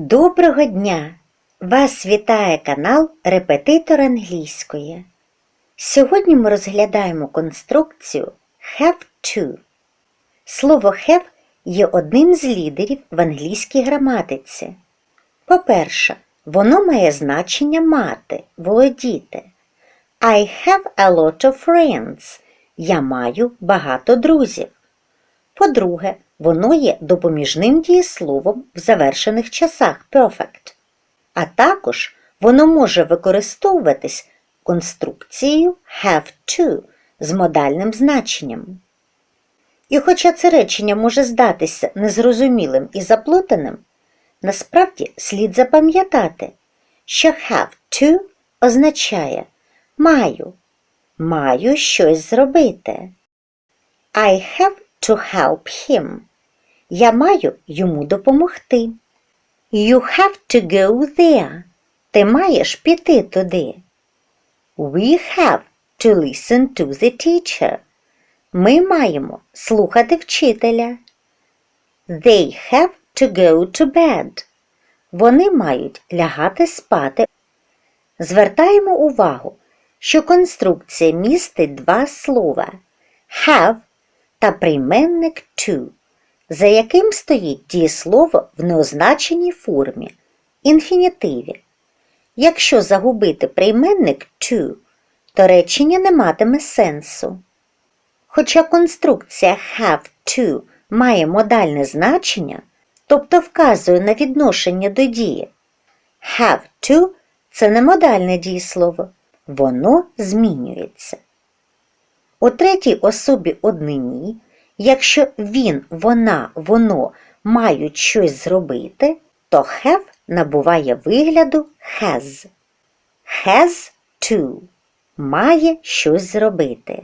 Доброго дня! Вас вітає канал Репетитор англійської. Сьогодні ми розглядаємо конструкцію have to. Слово have є одним з лідерів в англійській граматиці. По-перше, воно має значення мати, володіти. I have a lot of friends. Я маю багато друзів. По-друге, воно є допоміжним дієсловом в завершених часах perfect. А також воно може використовуватись конструкцією have to з модальним значенням. І хоча це речення може здатися незрозумілим і заплутаним, насправді слід запам'ятати, що have to означає маю, маю щось зробити. I have to help him. Я маю йому допомогти. You have to go there. Ти маєш піти туди. We have to listen to the teacher. Ми маємо слухати вчителя. They have to go to bed. Вони мають лягати спати. Звертаємо увагу, що конструкція містить два слова have та прийменник to, за яким стоїть дієслово в неозначеній формі, інфінітиві. Якщо загубити прийменник to, то речення не матиме сенсу. Хоча конструкція have to має модальне значення, тобто вказує на відношення до дії, have to це не модальне дієслово, воно змінюється. У третій особі однині, якщо він, вона, воно мають щось зробити, то have набуває вигляду has. Has to має щось зробити.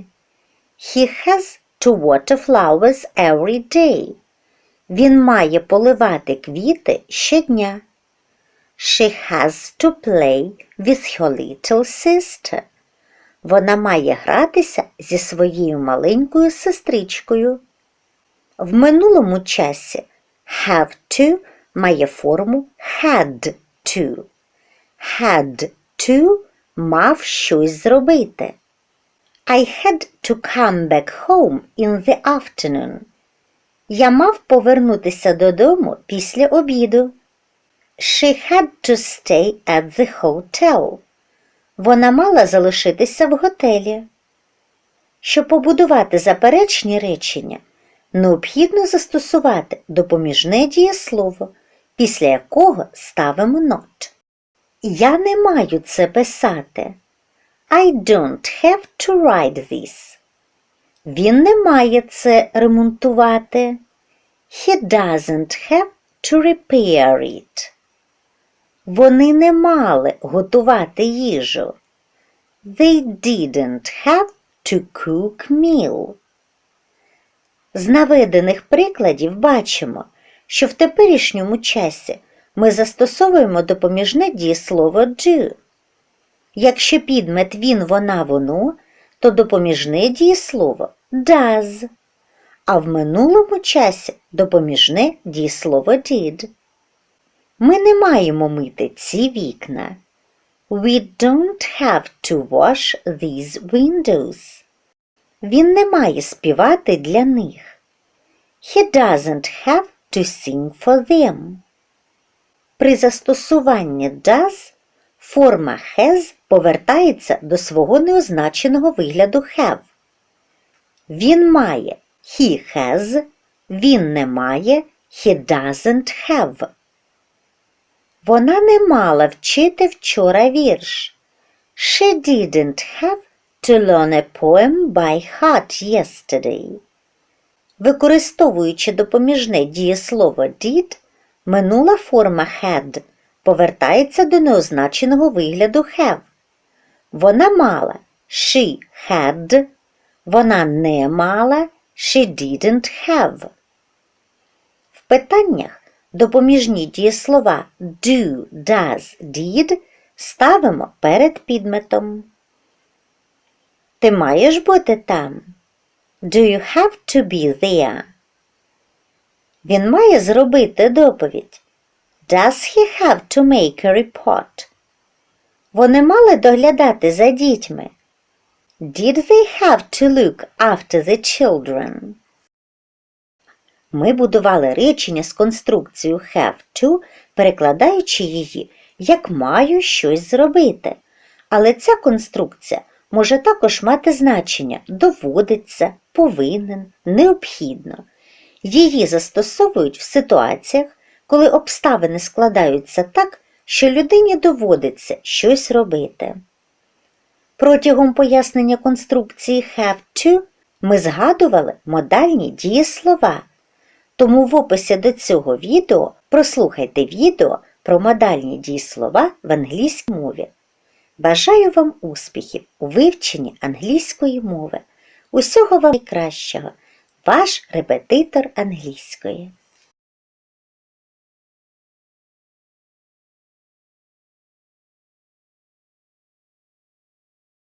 He has to water flowers every day. Він має поливати квіти щодня. She has to play with her little sister. Вона має гратися зі своєю маленькою сестричкою. В минулому часі have to має форму had to. Had to мав щось зробити. I had to come back home in the afternoon. Я мав повернутися додому після обіду. She had to stay at the hotel. Вона мала залишитися в готелі. Щоб побудувати заперечні речення, необхідно застосувати допоміжне дієслово, після якого ставимо not. Я не маю це писати. I don't have to write this. Він не має це ремонтувати. He doesn't have to repair it. Вони не мали готувати їжу. They didn't have to cook meal. З наведених прикладів бачимо, що в теперішньому часі ми застосовуємо допоміжне дієслово do. Якщо підмет він, вона, воно, то допоміжне дієслово does, а в минулому часі допоміжне дієслово did. Ми не маємо мити ці вікна. We don't have to wash these windows. Він не має співати для них. He doesn't have to sing for them. При застосуванні does форма has повертається до свого неозначеного вигляду have. Він має he has, він не має he doesn't have. Вона не мала вчити вчора вірш. She didn't have to learn a poem by heart yesterday. Використовуючи допоміжне дієслово did, минула форма had повертається до неозначеного вигляду have. Вона мала she had, вона не мала she didn't have. В питаннях допоміжні дієслова do, does, did ставимо перед підметом. Ти маєш бути там? Do you have to be there? Він має зробити доповідь. Does he have to make a report? Вони мали доглядати за дітьми. Did they have to look after the children? Ми будували речення з конструкцією have to, перекладаючи її як маю щось зробити. Але ця конструкція може також мати значення доводиться, повинен, необхідно. Її застосовують в ситуаціях, коли обставини складаються так, що людині доводиться щось робити. Протягом пояснення конструкції have to ми згадували модальні дієслова. Тому в описі до цього відео прослухайте відео про модальні дієслова в англійській мові. Бажаю вам успіхів у вивченні англійської мови. Усього вам найкращого. Ваш репетитор англійської.